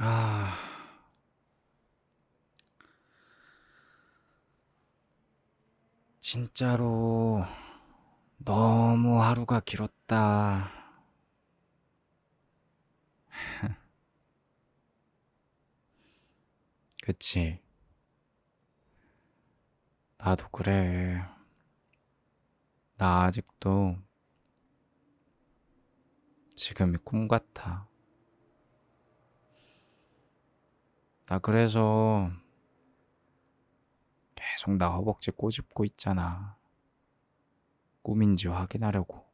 아, 진짜로 너무 하루가 길었다. 그치? 나도 그래. 나 아직도 지금이 꿈 같아. 나 그래서 계속 나 허벅지 꼬집고 있잖아. 꿈인지 확인하려고.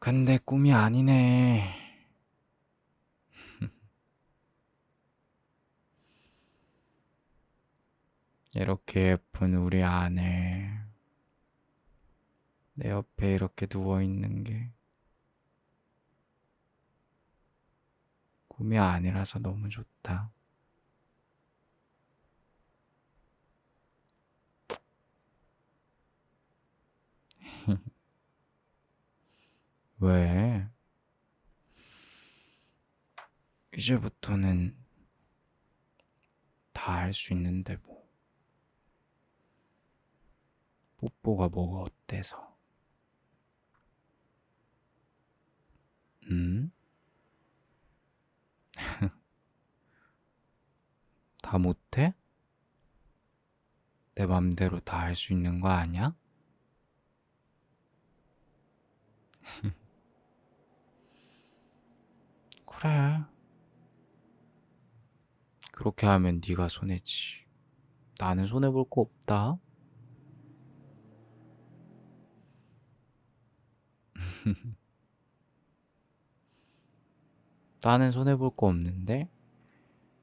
근데 꿈이 아니네. 이렇게 예쁜 우리 아내. 내 옆에 이렇게 누워 있는 게 꿈이 아니라서 너무 좋다. 왜? 이제부터는 다 할 수 있는데 뭐. 뽀뽀가 뭐가 어때서? 음? 다 못해? 내 맘대로 다 할 수 있는 거 아니야? 그래. 그렇게 하면 네가 손해지. 나는 손해 볼 거 없다. 나는 손해 볼 거 없는데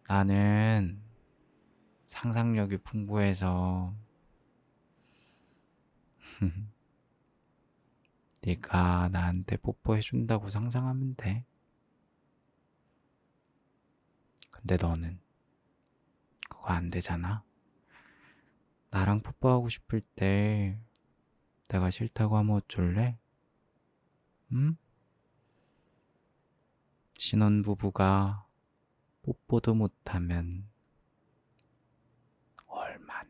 나는 상상력이 풍부해서 네가 나한테 뽀뽀해 준다고 상상하면 돼. 근데 너는 그거 안 되잖아. 나랑 뽀뽀하고 싶을 때 내가 싫다고 하면 어쩔래? 응? 신혼부부가 뽀뽀도 못하면 얼마나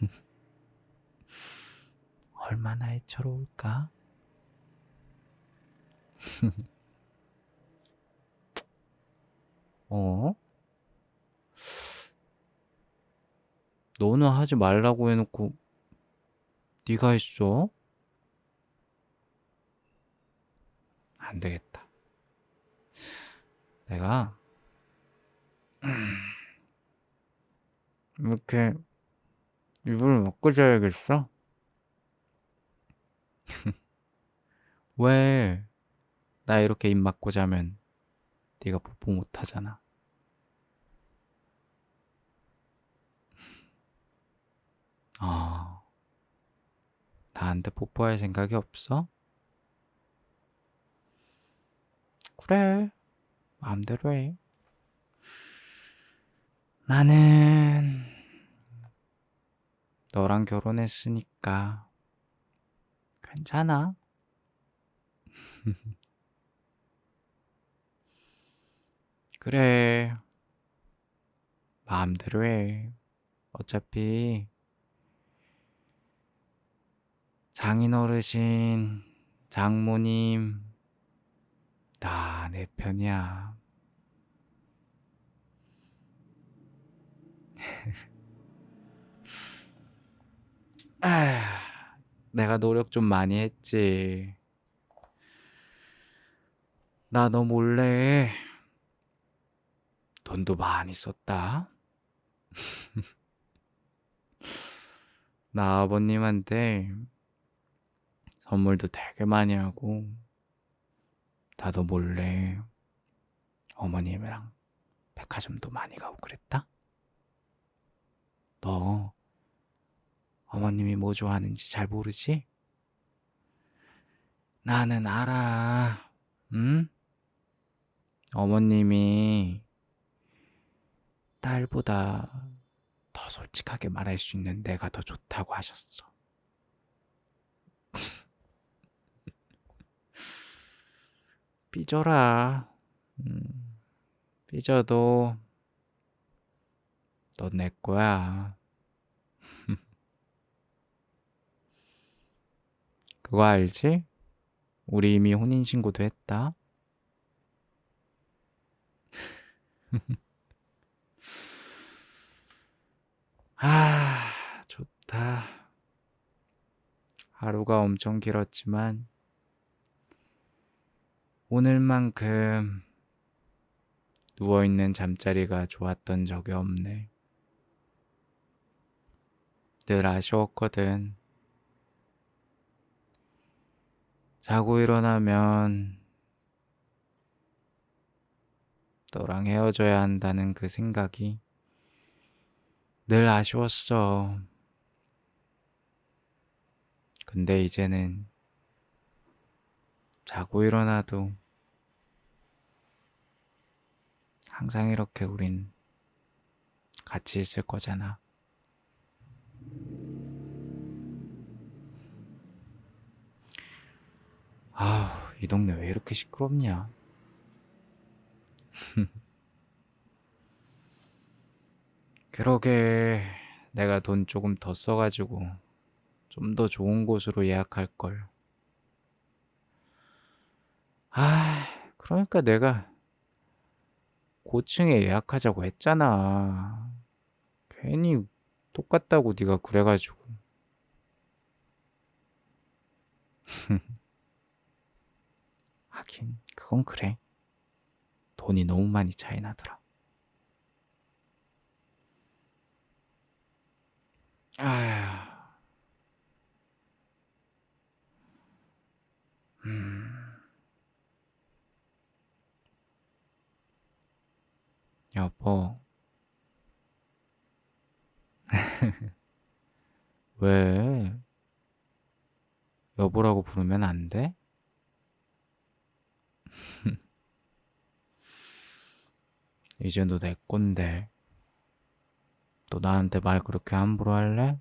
얼마나 애처로울까? 어? 너는 하지 말라고 해놓고 네가 했어? 안 되겠다. 내가 이렇게 입을 먹고 자야겠어? 왜? 나 이렇게 입 막고 자면 네가 뽀뽀 못 하잖아. 아, 나한테 뽀뽀할 생각이 없어? 그래, 마음대로 해. 나는 너랑 결혼했으니까 괜찮아. 그래, 마음대로 해. 어차피 장인 어르신, 장모님, 다 내 편이야. 아, 내가 노력 좀 많이 했지. 나 너 몰래 돈도 많이 썼다. 나 아버님한테 선물도 되게 많이 하고, 나도 몰래 어머님이랑 백화점도 많이 가고 그랬다? 너 어머님이 뭐 좋아하는지 잘 모르지? 나는 알아. 응? 어머님이 딸보다 더 솔직하게 말할 수 있는 내가 더 좋다고 하셨어. 삐져라. 음, 삐져도 넌 내 거야. 그거 알지? 우리 이미 혼인신고도 했다. 아, 좋다. 하루가 엄청 길었지만, 오늘만큼 누워있는 잠자리가 좋았던 적이 없네. 늘 아쉬웠거든. 자고 일어나면 너랑 헤어져야 한다는 그 생각이 늘 아쉬웠어. 근데 이제는 자고 일어나도 항상 이렇게 우린 같이 있을 거잖아. 아우, 이 동네 왜 이렇게 시끄럽냐? 그러게, 내가 돈 조금 더 써가지고 좀 더 좋은 곳으로 예약할 걸. 아, 그러니까 내가 고층에 예약하자고 했잖아. 괜히 똑같다고 네가 그래가지고. 하긴, 그건 그래. 돈이 너무 많이 차이 나더라. 아휴. 음. 여보. 왜? 여보라고 부르면 안 돼? 이제 너 내 꼰대. 너 나한테 말 그렇게 함부로 할래?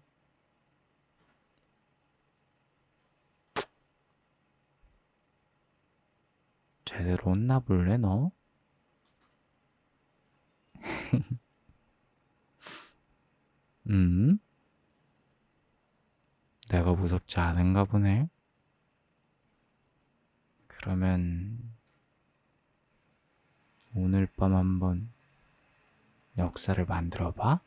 제대로 혼나 볼래, 너? 음? 내가 무섭지 않은가 보네. 그러면 오늘 밤 한번 역사를 만들어 봐.